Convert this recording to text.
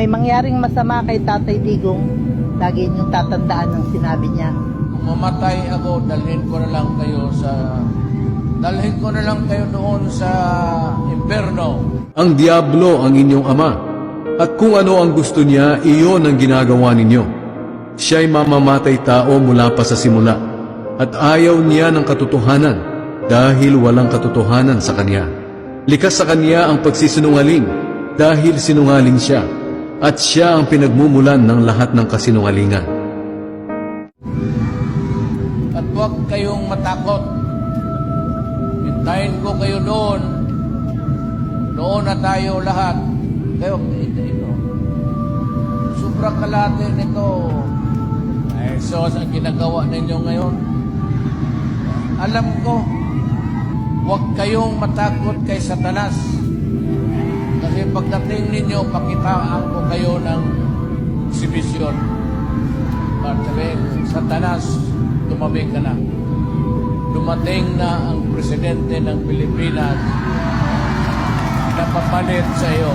May mangyaring masama kay Tatay Digong, lagi niyong tatandaan ng sinabi niya. Kung mamatay ako, dalhin ko na lang kayo sa... Dalhin ko na lang kayo doon sa impyerno. Ang Diablo ang inyong ama, at kung ano ang gusto niya, iyon ang ginagawa ninyo. Siya'y mamamatay tao mula pa sa simula, at ayaw niya ng katotohanan dahil walang katotohanan sa kanya. Likas sa kanya ang pagsisinungaling dahil sinungaling siya, at siya ang pinagmumulan ng lahat ng kasinungalingan. At huwag kayong matakot. Hintayin ko kayo doon. Doon na tayo lahat. Kayo, ito, ito. Sobrang kalate nito. Ay, so, ang ginagawa ninyo ngayon. Alam ko, huwag kayong matakot kay Satanas. Pagdating ninyo, pakitaan ko kayo ng exhibition. Sabihin, Satanas, tumabi ka na. Dumating na ang presidente ng Pilipinas na papalit sa iyo.